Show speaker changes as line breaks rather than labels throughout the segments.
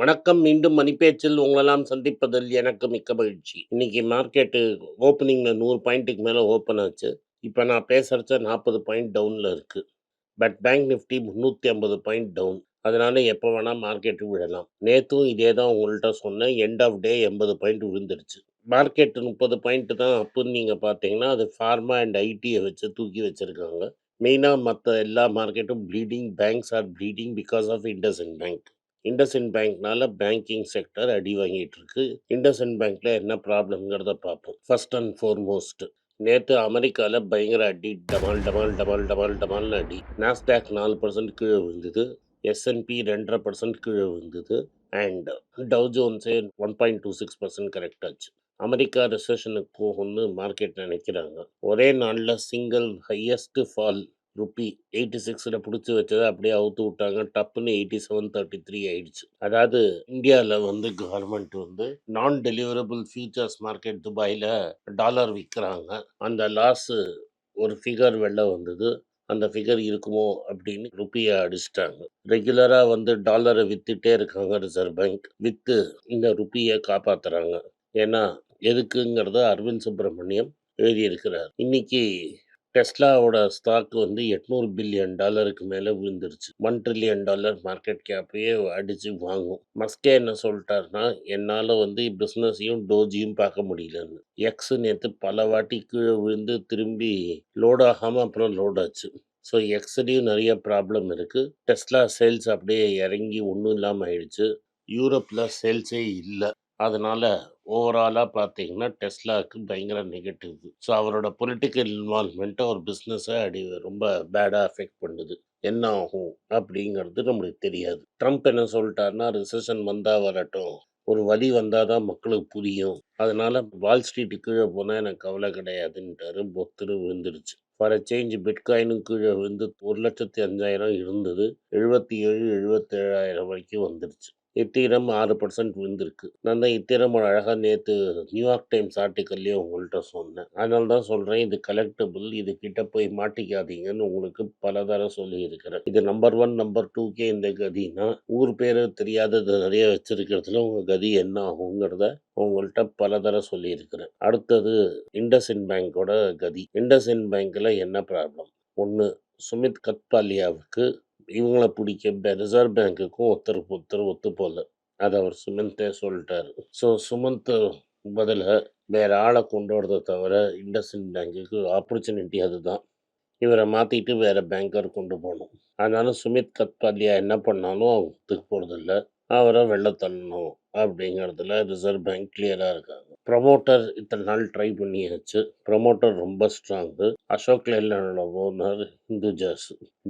வணக்கம் மீண்டும் மணிப்பேச்சில் உங்களெல்லாம் சந்திப்பதில் எனக்கு மிக்க மகிழ்ச்சி. இன்னைக்கு மார்க்கெட்டு ஓப்பனிங்கில் நூறு பாயிண்ட்டுக்கு மேலே ஓப்பன் ஆச்சு. இப்போ நான் பேசுகிறச்ச நாற்பது பாயிண்ட் டவுனில் இருக்குது பட் பேங்க் நிஃப்டி முந்நூற்றி ஐம்பது பாயிண்ட் டவுன் அதனால எப்போ வேணால் மார்க்கெட்டு விழலாம். நேற்றும் இதே தான் உங்கள்கிட்ட சொன்னேன். எண்ட் ஆஃப் டே எண்பது பாயிண்ட் விழுந்துருச்சு. மார்க்கெட்டு முப்பது பாயிண்ட் தான் அப்புன்னு நீங்கள் பார்த்தீங்கன்னா அது ஃபார்மா அண்ட் ஐடியை வச்சு தூக்கி வச்சுருக்காங்க. மெயினாக மற்ற எல்லா மார்க்கெட்டும் bleeding banks are bleeding because of IndusInd bank IndusInd பேங்க்னால banking sector அடி வாங்கிட்டு இருக்கு இண்டஸ்இன் பேங்க்ல என்ன ப்ராப்ளம்ங்கிறத பார்ப்போம் ஃபர்ஸ்ட் அண்ட் ஃபோர்மோஸ்ட் நேற்று அமெரிக்காவில் பயங்கர அடி டமால் டமால் டமால் டமால் டமால்னு அடி. நாஸ்டாக் நாலு பர்சன்ட் கீழே விழுந்தது. எஸ்என்பி ரெண்டரை பர்சன்ட் கீழே விழுந்தது. And Dow ஜோன்ஸே one point two six percent correct ஆச்சு. அமெரிக்கா ரிசெஷனுக்கு போகும்னு மார்க்கெட் நினைக்கிறாங்க. ஒரே நாளில் single highest fall rupee eighty சிக்ஸில் பிடிச்சி வச்சதை அப்படியே அவுத்து விட்டாங்க. டப்புன்னு எயிட்டி செவன் தேர்ட்டி த்ரீ ஆயிடுச்சு. அதாவது இந்தியாவில் வந்து கவர்மெண்ட் வந்து நான் டெலிவரபிள் ஃபியூச்சர்ஸ் மார்க்கெட் துபாயில் டாலர் விற்கிறாங்க அந்த லாஸு ஒரு ஃபிகர் வெளில வந்தது. அந்த ஃபிகர் இருக்குமோ அப்படின்னு ருப்பியை அடிச்சிட்டாங்க. ரெகுலராக வந்து டாலரை வித்துட்டே இருக்காங்க ரிசர்வ் பேங்க் விற்று இந்த ருப்பியை காப்பாற்றுறாங்க ஏன்னா எதுக்குங்கிறத அரவிந்த் சுப்பிரமணியம் எழுதியிருக்கிறார். இன்னைக்கு டெஸ்லாவோட ஸ்டாக் வந்து எட்நூறு பில்லியன் டாலருக்கு மேலே விழுந்துருச்சு. ஒன் ட்ரில்லியன் டாலர் மார்க்கெட் கேப்பையே அடித்து வாங்கும். மஸ்கே என்ன சொல்லிட்டாருன்னா என்னால் வந்து பிஸ்னஸையும் டோஜியும் பார்க்க முடியலன்னு. எக்ஸ் நேற்று பல வாட்டி கீழே விழுந்து திரும்பி லோட் ஆகாமல் அப்புறம் லோட் ஆச்சு. ஸோ எக்ஸ்லேயும் நிறைய ப்ராப்ளம் இருக்குது டெஸ்லா சேல்ஸ் அப்படியே இறங்கி ஒன்றும் இல்லாமல் ஆயிடுச்சு. யூரோப்பில் சேல்ஸே இல்லை. அதனால் ஓவராலாக பார்த்தீங்கன்னா டெஸ்லாவுக்கு பயங்கர நெகட்டிவ் ஸோ அவரோட பொலிட்டிக்கல் இன்வால்மெண்ட்டை ஒரு பிஸ்னஸை அடி ரொம்ப பேடாக அஃபெக்ட் பண்ணுது. என்ன ஆகும் அப்படிங்கிறது நம்மளுக்கு தெரியாது. ட்ரம்ப் என்ன சொல்லிட்டாருன்னா ரிசெஷன் வந்தால் வரட்டும். ஒரு வழி வந்தால் தான் மக்களுக்கு புரியும். அதனால் வால் ஸ்ட்ரீட்டு கீழே போனால் எனக்கு கவலை கிடையாதுன்ட்டாரு பொத்துரு விழுந்துருச்சு. ஃபார் அ சேஞ்ச் பிட்காயினும் கீழே விழுந்து ஒரு லட்சத்தி அஞ்சாயிரம் இருந்தது. எழுபத்தி ஏழு எழுபத்தேழாயிரம் வரைக்கும் வந்துருச்சு. இத்திரம் ஆறு பர்சன்ட் விழுந்திருக்கு. நான் தான் இத்தீரம் அழகாக நேற்று நியூயார்க் டைம்ஸ் ஆர்டிக்கல்லையே உங்கள்கிட்ட சொன்னேன். அதனால தான் சொல்கிறேன் இது கலெக்டபிள் இது கிட்ட போய் மாட்டிக்காதீங்கன்னு உங்களுக்கு பல தடவை சொல்லியிருக்கிறேன். இது நம்பர் ஒன் நம்பர் டூக்கே இந்த கதினா ஊர் பேர் தெரியாதது நிறைய வச்சிருக்கிறதுல உங்கள் கதி என்ன ஆகுங்கிறத உங்கள்கிட்ட பல தடவை சொல்லியிருக்கிறேன். அடுத்தது இண்டஸ்இன் பேங்கோட கதி. இண்டஸ்இன் பேங்க்கில் என்ன ப்ராப்ளம் ஒன்று சுமித் கத்பாலியாவுக்கு இவங்கள பிடிக்க ரிசர்வ் பேங்க்குக்கும் ஒருத்தருக்கு ஒருத்தர் ஒத்து போகல. அதை அவர் சுமந்தே சொல்லிட்டாரு. ஸோ சுமந்த் பதிலாக வேற ஆளை கொண்டு வரதை தவிர இண்டஸ்இன் பேங்க்குக்கு ஆப்பர்ச்சுனிட்டி அதுதான். இவரை மாற்றிட்டு வேற பேங்கர் கொண்டு போகணும். அதனால சுமித் கத்பாலியா என்ன பண்ணாலும் அவங்க ஒத்துக்கு போகிறதில்ல அவரை வெளில தள்ளணும் அப்படிங்கிறதுல ரிசர்வ் பேங்க் கிளியராக இருக்காங்க. ப்ரமோட்டர் இத்தனை நாள் ட்ரை பண்ணியாச்சு. ப்ரமோட்டர் ரொம்ப ஸ்ட்ராங்கு அசோக் லேலனோட ஓனர் இந்துஜாஸ்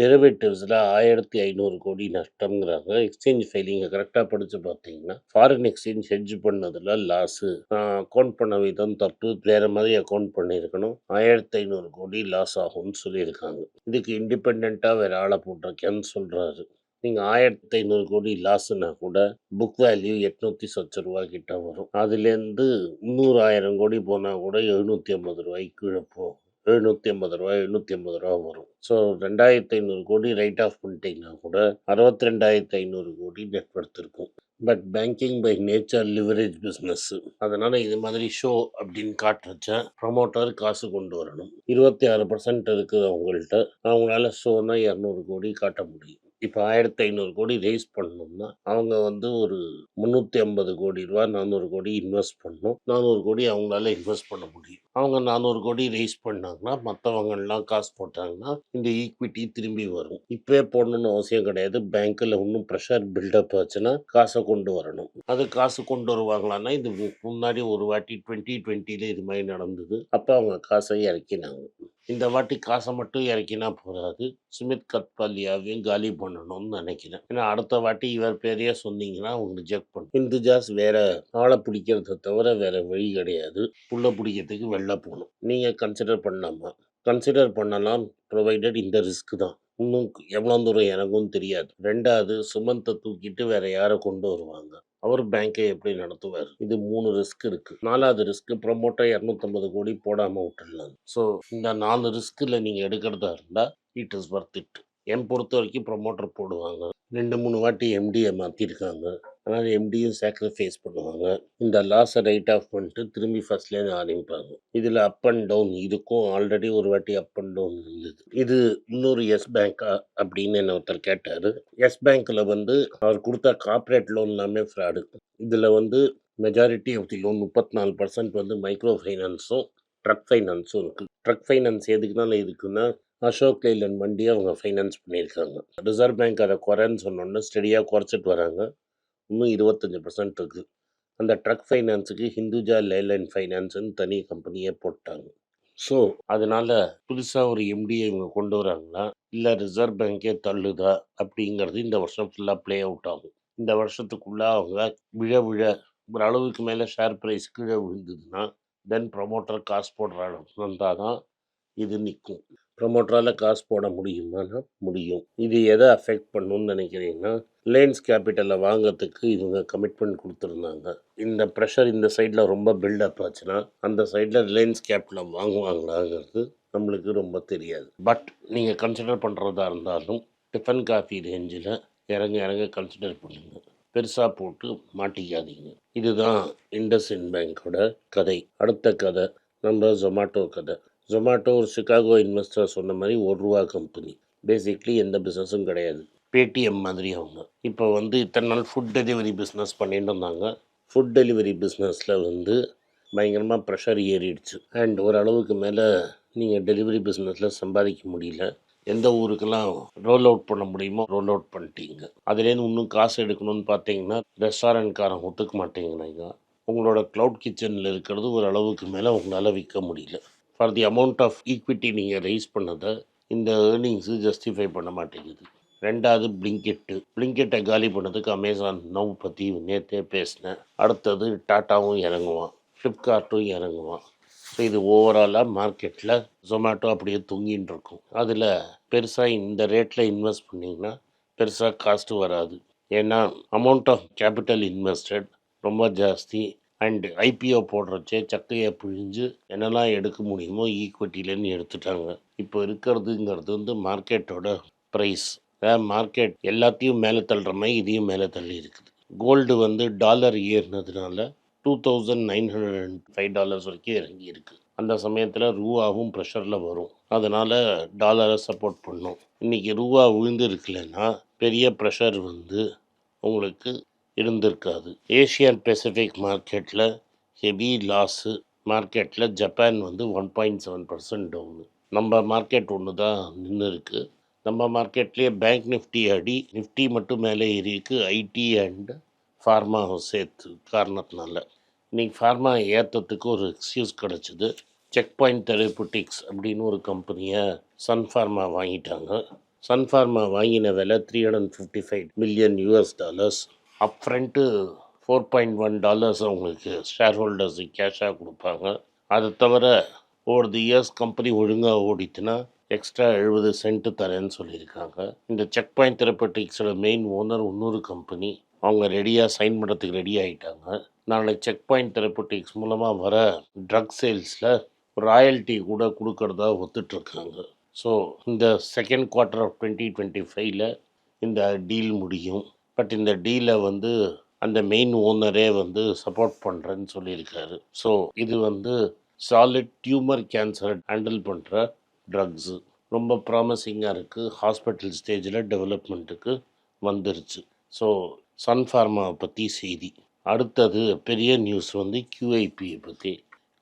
டெரிவேட்டிவ்ஸில் ஆயிரத்தி ஐநூறு கோடி நஷ்டம்ங்கிறாங்க. எக்ஸ்சேஞ்ச் ஃபைலிங்கை கரெக்டாக படித்து பார்த்தீங்கன்னா ஃபாரின் எக்ஸ்சேஞ்ச் ஹெட்ஜ் பண்ணதில் லாஸு அக்கௌண்ட் பண்ண விதம் தப்பு. வேறு மாதிரி அக்கௌண்ட் பண்ணியிருக்கணும். ஆயிரத்தி ஐநூறு கோடி லாஸ் ஆகும்னு சொல்லியிருக்காங்க. இதுக்கு இண்டிபெண்ட்டாக வேறு ஆளை போட்டிருக்கேன்னு சொல்கிறாரு நீங்கள் ஆயிரத்தி ஐநூறு கோடி லாஸ்னா கூட புக் வேல்யூ எட்நூற்றி சொச்ச ரூபா கிட்ட வரும். அதுலேருந்து முந்நூறு ஆயிரம் கோடி போனால் கூட எழுநூற்றி ஐம்பது ரூபாய்க்கு கீழே போகும். எழுநூற்றி ஐம்பது ரூபா எழுநூற்றி ஐம்பது ரூபா வரும். ஸோ ரெண்டாயிரத்தி ஐநூறு கோடி ரைட் ஆஃப் பண்ணிட்டீங்கன்னா கூட அறுபத்தி ரெண்டாயிரத்தி ஐநூறு கோடி நெட்வொர்த் இருக்கும். But banking by nature leverage business அதனால இது மாதிரி ஷோ அப்படின்னு காட்டுறச்ச ப்ரமோட்டர் காசு கொண்டு வரணும். இருபத்தி ஆறு பர்சன்ட் இருக்குது அவங்கள்ட்ட அவங்களால ஷோனா இரநூறு கோடி காட்ட முடியும். இப்போ ஆயிரத்தி ஐநூறு கோடி ரைஸ் பண்ணணும்னா அவங்க வந்து ஒரு முந்நூற்றி ஐம்பது கோடி ரூபா நானூறு கோடி இன்வெஸ்ட் பண்ணணும் நானூறு கோடி அவங்களால இன்வெஸ்ட் பண்ண முடியும். அவங்க நானூறு கோடி ரைஸ் பண்ணாங்கன்னா மற்றவங்கெல்லாம் காசு போட்டாங்கன்னா இந்த ஈக்விட்டி திரும்பி வரும். இப்போவே போடணும்னு அவசியம் கிடையாது. பேங்க்கில் இன்னும் ப்ரெஷர் பில்டப் ஆச்சுன்னா காசை கொண்டு வரணும். அது காசு கொண்டு வருவாங்களான்னா இது மு- முன்னாடி ஒரு வாட்டி டுவெண்ட்டி டுவெண்ட்டியில் இது மாதிரி நடந்தது. அப்போ அவங்க காசை இறக்கினாங்க. இந்த வாட்டி காசை மட்டும் இறக்கினா போகாது சுமித் கத்பாலியாவையும் காலி பண்ணணும்னு நினைக்கிறேன். ஏன்னா அடுத்த வாட்டி இவர் பேரையே சொன்னீங்கன்னா அவங்க ரிஜெக்ட் பண்ணும் இந்துஜாஸ் வேற ஆளை பிடிக்கிறத தவிர வேற வழி கிடையாது. புள்ள பிடிக்கிறதுக்கு வெளில போகணும். நீங்கள் கன்சிடர் பண்ணலாமா? கன்சிடர் பண்ணலாம். ப்ரொவைடட் இந்த ரிஸ்க் தான். இன்னும் எவ்வளோ தூரம் எனக்கும் தெரியாது. ரெண்டாவது சுமந்தை தூக்கிட்டு வேற யாரை கொண்டு வருவாங்க? அவர் பேங்கை எப்படி நடத்துவார்? இது மூணு ரிஸ்க் இருக்கு. நாலாவது ரிஸ்க் ப்ரொமோட்டர் இரநூத்தம்பது கோடி போடாம விட்டுடலாம் ஸோ இந்த நாலு ரிஸ்கில் நீங்கள் எடுக்கிறதா இருந்தால் இட் இஸ் ஒர்த் இட் என் பொறுத்த வரைக்கும் ப்ரமோட்டர் போடுவாங்க. ரெண்டு மூணு வாட்டி எம்டியை மாற்றிருக்காங்க அதனால் எம்டியும் சாக்ரிஃபைஸ் பண்ணுவாங்க இந்த லாஸை ரைட் ஆஃப் பண்ணிட்டு திரும்பி ஃபர்ஸ்ட்லேருந்து ஆரம்பிப்பாங்க. இதில் அப் அண்ட் டவுன் இதுக்கும் ஆல்ரெடி ஒரு வாட்டி அப் அண்ட் டவுன் இருந்தது. இது இன்னொரு எஸ் பேங்க்கா அப்படின்னு என்ன ஒருத்தர் கேட்டார். எஸ் பேங்க்கில் வந்து அவர் கொடுத்த கார்ப்பரேட் லோன் எல்லாமே ஃப்ராடு இதில் வந்து மெஜாரிட்டி ஆஃப் தி லோன் முப்பத்தி நாலு பர்சன்ட் வந்து மைக்ரோ ஃபைனான்ஸும் ட்ரக் ஃபைனான்ஸும் இருக்குது ட்ரக் ஃபைனான்ஸ் எதுக்குனால இதுக்குன்னா அசோக் லைலன் வண்டியை அவங்க ஃபைனான்ஸ் பண்ணியிருக்காங்க. ரிசர்வ் பேங்க் அதை குறைன்னு சொன்னோன்னே ஸ்டெடியாக குறைச்சிட்டு வராங்க. இன்னும் இருபத்தஞ்சி பர்சன்ட் இருக்குது அந்த ட்ரக் ஃபைனான்ஸுக்கு ஹிந்துஜா லேலைன் ஃபைனான்ஸ்னு தனி கம்பெனியே போட்டாங்க. ஸோ அதனால் புதுசாக ஒரு எம்டியை இவங்க கொண்டு வராங்களா? இல்லை ரிசர்வ் பேங்கே தள்ளுதா? அப்படிங்கிறது இந்த வருஷம் ஃபுல்லாக ப்ளே அவுட் ஆகும். இந்த வருஷத்துக்குள்ளே அவங்க விழ விழ ஒரு அளவுக்கு மேலே ஷேர் ப்ரைஸ் கீழே விழுந்ததுன்னா தென் ப்ரமோட்டர் காசு போடுற அளவுக்கு வந்தால் தான் இது நிற்கும். ப்ரொமோட்டரால் காசு போட முடியுமானா முடியும். இது எதை அஃபெக்ட் பண்ணும்னு நினைக்கிறீங்கன்னா ரிலையன்ஸ் கேபிட்டலை வாங்கிறதுக்கு இவங்க கமிட்மெண்ட் கொடுத்துருந்தாங்க. இந்த ப்ரெஷர் இந்த சைடில் ரொம்ப பில்டப் ஆச்சுன்னா அந்த சைடில் ரிலையன்ஸ் கேபிட்டலை வாங்குவாங்களாங்கிறது நம்மளுக்கு ரொம்ப தெரியாது. பட் நீங்கள் கன்சிடர் பண்ணுறதா இருந்தாலும் டிஃபன் காஃபி ரேஞ்சில் இறங்க இறங்க கன்சிடர் பண்ணுங்கள் பெருசாக போட்டு மாட்டிக்காதீங்க. இதுதான் இண்டஸ் இன் பேங்கோட கதை. அடுத்த கதை நம்ம ஜொமாட்டோ கதை. ஜொமாட்டோ ஒரு சிகாகோ இன்வெஸ்டர் சொன்ன மாதிரி ஒரு ரூபா கம்பெனி பேசிக்லி எந்த பிஸ்னஸும் கிடையாது. பேடிஎம் மாதிரி அவங்க. இப்போ வந்து இத்தனை நாள் ஃபுட் டெலிவரி பிஸ்னஸ் பண்ணிட்டு இருந்தாங்க. ஃபுட் டெலிவரி பிஸ்னஸில் வந்து பயங்கரமாக ப்ரெஷர் ஏறிடுச்சு. அண்ட் ஓரளவுக்கு மேலே நீங்கள் டெலிவரி பிஸ்னஸில் சம்பாதிக்க முடியல. எந்த ஊருக்கெல்லாம் ரோல் அவுட் பண்ண முடியுமோ ரோல் அவுட் பண்ணிட்டீங்க. அதுலேருந்து இன்னும் காசு எடுக்கணும்னு பார்த்தீங்கன்னா ரெஸ்டாரண்ட்காரன் ஒத்துக்க மாட்டேங்கிறாங்க. உங்களோட க்ளவுட் கிச்சனில் இருக்கிறது ஓரளவுக்கு மேலே உங்களால் விற்க முடியல. For the amount of equity நீங்கள் ரைஸ் பண்ணதை இந்த ஏர்னிங்ஸு ஜஸ்டிஃபை பண்ண மாட்டேங்குது. ரெண்டாவது பிளிங்கெட்டு பிளிங்கெட்டை காலி பண்ணதுக்கு அமேசான் நவ் பற்றி நேற்றே பேசினேன். அடுத்தது டாட்டாவும் இறங்குவான். ஃப்ளிப்கார்ட்டும் இறங்குவான். ஸோ இது ஓவராலாக மார்க்கெட்டில் ஜொமேட்டோ அப்படியே தொங்கின்னு இருக்கும். அதில் பெருசாக இந்த ரேட்டில் இன்வெஸ்ட் பண்ணிங்கன்னா பெருசாக காஸ்ட்டு வராது. ஏன்னா அமௌண்ட் ஆஃப் கேபிட்டல் இன்வெஸ்டட் ரொம்ப ஜாஸ்தி. அண்டு ஐபிஓ போடுறச்சே சக்கையை பிழிஞ்சு என்னெல்லாம் எடுக்க முடியுமோ ஈக்விட்டிலேருந்து எடுத்துட்டாங்க. இப்போ இருக்கிறதுங்கிறது வந்து மார்க்கெட்டோட ப்ரைஸ் மார்க்கெட் எல்லாத்தையும் மேலே தள்ளுற மாதிரி இதையும் மேலே தள்ளி இருக்குது. கோல்டு வந்து dollar ஏறினதுனால two thousand nine hundred and five dollars வரைக்கும் இறங்கி இருக்குது அந்த சமயத்தில் ரூபாவும் ப்ரெஷரில் வரும். அதனால் டாலரை சப்போர்ட் பண்ணும். இன்றைக்கி ரூபா விழுந்து இருக்குல்லன்னா பெரிய ப்ரெஷர் வந்து உங்களுக்கு இருந்திருக்காது. ஏஷியன் பெசிஃபிக் மார்க்கெட்டில் ஹெவி லாஸு மார்க்கெட்டில் ஜப்பான் வந்து one point seven percent down நம்ம மார்க்கெட் ஒன்று தான் நின்று இருக்குது நம்ம மார்க்கெட்லேயே பேங்க் நிஃப்டி அடி நிஃப்டி மட்டும் மேலே ஏறி இருக்கு. ஐடி அண்டு ஃபார்மா சேர்த்து காரணத்தினால. இன்றைக்கி ஃபார்மா ஏற்றத்துக்கு ஒரு எக்ஸ்கியூஸ் கிடச்சிது. செக் பாயிண்ட் தெரபியூட்டிக்ஸ் அப்படின்னு ஒரு கம்பெனியை சன் ஃபார்மா வாங்கிட்டாங்க. சன் ஃபார்மா வாங்கின விலை three hundred fifty five million US dollars up front four point one dollars அவங்களுக்கு ஷேர் ஹோல்டர்ஸுக்கு கேஷாக கொடுப்பாங்க. அதை தவிர ஓவர் தி இயர்ஸ் கம்பெனி ஒழுங்காக ஓடிச்சுன்னா எக்ஸ்ட்ரா எழுபது சென்ட்டு தரேன்னு சொல்லியிருக்காங்க. இந்த செக் பாயிண்ட் தெரப்பட்டிக்ஸோட மெயின் ஓனர் இன்னொரு கம்பெனி அவங்க ரெடியாக சைன் பண்ணுறதுக்கு ரெடி ஆகிட்டாங்க நாளைக்கு செக் பாயிண்ட் தெரப்பட்டிக்ஸ் மூலமாக வர ட்ரக் சேல்ஸில் ராயல்ட்டி கூட கொடுக்கறதா ஒத்துட்ருக்காங்க. ஸோ இந்த second quarter of twenty twenty ஃபைவ்ல இந்த டீல் முடியும். பட் இந்த டீலை வந்து அந்த மெயின் ஓனரே வந்து சப்போர்ட் பண்ணுறேன்னு சொல்லியிருக்காரு. ஸோ இது வந்து சாலிட் டியூமர் கேன்சரை ஹேண்டில் பண்ணுற ட்ரக்ஸு ரொம்ப ப்ராமிசிங்காக இருக்குது ஹாஸ்பிட்டல் ஸ்டேஜில் டெவலப்மெண்ட்டுக்கு வந்துருச்சு. ஸோ சன் ஃபார்மாவை பற்றி செய்தி. அடுத்தது பெரிய நியூஸ் வந்து கியூஐபியை பற்றி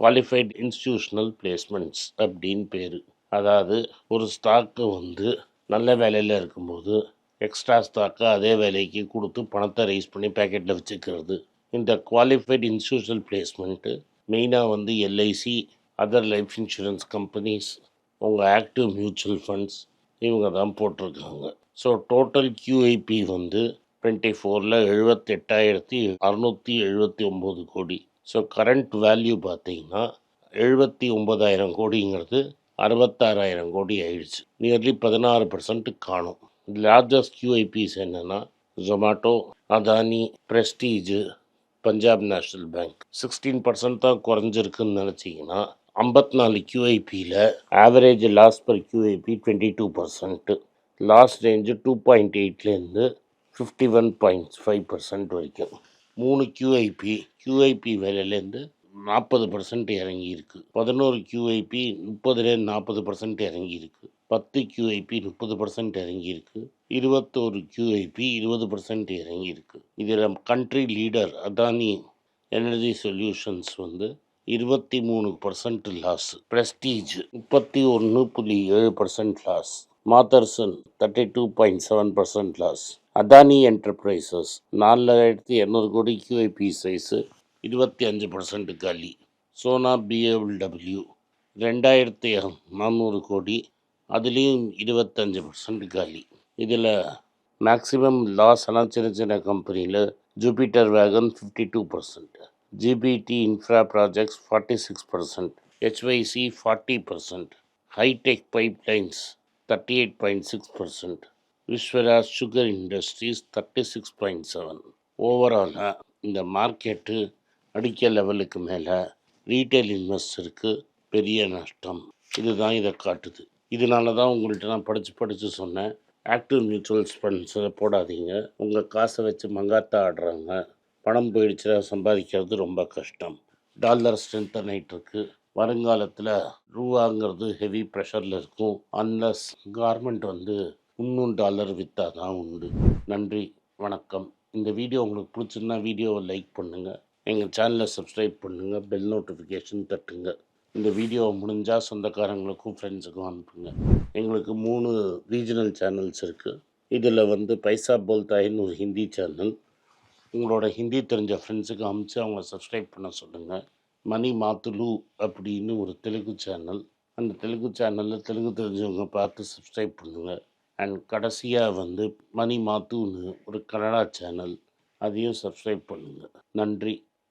குவாலிஃபைட் இன்ஸ்டிடியூஷனல் பிளேஸ்மெண்ட்ஸ் அப்படின்னு பேர். அதாவது ஒரு ஸ்டாக்கு வந்து நல்ல வேலையில் இருக்கும்போது எக்ஸ்ட்ரா ஸ்டாக்கை அதே வேலைக்கு கொடுத்து பணத்தை ரைஸ் பண்ணி பேக்கெட்டில் வச்சுக்கிறது. இந்த குவாலிஃபைட் இன்ஸ்டியூஷனல் பிளேஸ்மெண்ட்டு மெயினாக வந்து LIC other life insurance companies உங்கள் ஆக்டிவ் மியூச்சுவல் ஃபண்ட்ஸ் இவங்க தான் போட்டிருக்காங்க. ஸோ டோட்டல் கியூஐபி வந்து டுவெண்ட்டி ஃபோரில் எழுபத்தெட்டாயிரத்தி அறநூற்றி எழுபத்தி ஒம்பது கோடி. ஸோ கரண்ட் வேல்யூ பார்த்தீங்கன்னா எழுபத்தி ஒம்பதாயிரம் கோடிங்கிறது அறுபத்தாறாயிரம் கோடி ஆயிடுச்சு. நியர்லி பதினாறு பர்சன்ட்டு காணும். லார்ஜஸ்ட் கியூஐபிஸ் என்னென்னா Zomato Adani Prestige Punjab national bank sixteen percent தான் குறைஞ்சிருக்குன்னு நினச்சிங்கன்னா ஐம்பத்தி நாலு கியூஐபியில் average loss per QIP twenty two percent loss range two point எயிட்லேருந்து fifty one point five percent வரைக்கும். மூணு கியூஐபி கியூஐபி விலையிலேருந்து நாற்பது பர்சன்ட் இறங்கியிருக்கு. பதினோரு கியூஐபி முப்பதுலேருந்து நாற்பது பர்சன்ட் இறங்கியிருக்கு. பத்து கியூஐபி முப்பது பர்சன்ட் இறங்கியிருக்கு. இருபத்தோரு கியூஐபி இருபது பர்சன்ட் இறங்கியிருக்கு. இதில் country leader Adani energy solutions வந்து இருபத்தி மூணு பர்சன்ட் லாஸ் பிரஸ்டீஜ் முப்பத்தி ஒன்று புள்ளி ஏழு percent loss Motherson thirty two point seven percent loss Adani enterprises நாலாயிரத்தி இரநூறு கோடி கியூஐபி சைஸு இருபத்தி அஞ்சு பர்சன்ட் காலி சோனா பிஏடபிள்யூ ரெண்டாயிரத்தி நானூறு கோடி அதுலேயும் இருபத்தஞ்சு பர்சன்ட் காலி. இதில் மேக்ஸிமம் லாஸ் எல்லாம் சின்ன சின்ன கம்பெனியில் Jupiter wagon fifty two percent GPT infra projects forty six percent ஹெச்வைசி forty percent Hitech pipelines thirty eight point six percent Viswaraj sugar industries thirty six point seven ஓவராலாக இந்த மார்க்கெட்டு அடிக்க லெவலுக்கு மேலே ரீட்டைல் இன்வெஸ்டருக்கு பெரிய நஷ்டம். இதுதான் இதை காட்டுது. இதனால தான் உங்கள்கிட்ட நான் படித்து படித்து சொன்னேன். ஆக்டிவ் மியூச்சுவல் ஃபண்ட்ஸில் போடாதீங்க. உங்கள் காசை வச்சு மங்காத்தா ஆடுறாங்க. பணம் போயிடுச்சுன்னா சம்பாதிக்கிறது ரொம்ப கஷ்டம். டாலர் ஸ்ட்ரென்தன் ஆகிட்டு வருங்காலத்தில் ரூபாங்கிறது ஹெவி ப்ரெஷரில் இருக்கும். அன்லஸ் கார்மெண்ட் வந்து இன்னும் டாலர் விற்றா தான் உண்டு. நன்றி வணக்கம். இந்த வீடியோ உங்களுக்கு பிடிச்சிருந்தா வீடியோவை லைக் பண்ணுங்கள் எங்கள் சேனலை சப்ஸ்கிரைப் பண்ணுங்கள் பெல் நோட்டிஃபிகேஷன் தட்டுங்க. இந்த வீடியோ முடிஞ்சால் சொந்தக்காரங்களுக்கும் ஃப்ரெண்ட்ஸுக்கும் அனுப்புங்க. எங்களுக்கு மூணு ரீஜனல் சேனல்ஸ் இருக்குது இதில் வந்து பைசா போல்தாயின்னு ஒரு ஹிந்தி சேனல் உங்களோட ஹிந்தி தெரிஞ்ச ஃப்ரெண்ட்ஸுக்கு அமுச்சு அவங்க சப்ஸ்கிரைப் பண்ண சொல்லுங்கள் மணி மாத்துலு அப்படின்னு ஒரு தெலுங்கு சேனல் அந்த தெலுங்கு சேனலில் தெலுங்கு தெரிஞ்சவங்க பார்த்து சப்ஸ்கிரைப் பண்ணுங்கள் அண்ட் கடைசியாக வந்து மணி மாத்துன்னு ஒரு கன்னடா சேனல் அதையும் சப்ஸ்கிரைப் பண்ணுங்கள் நன்றி.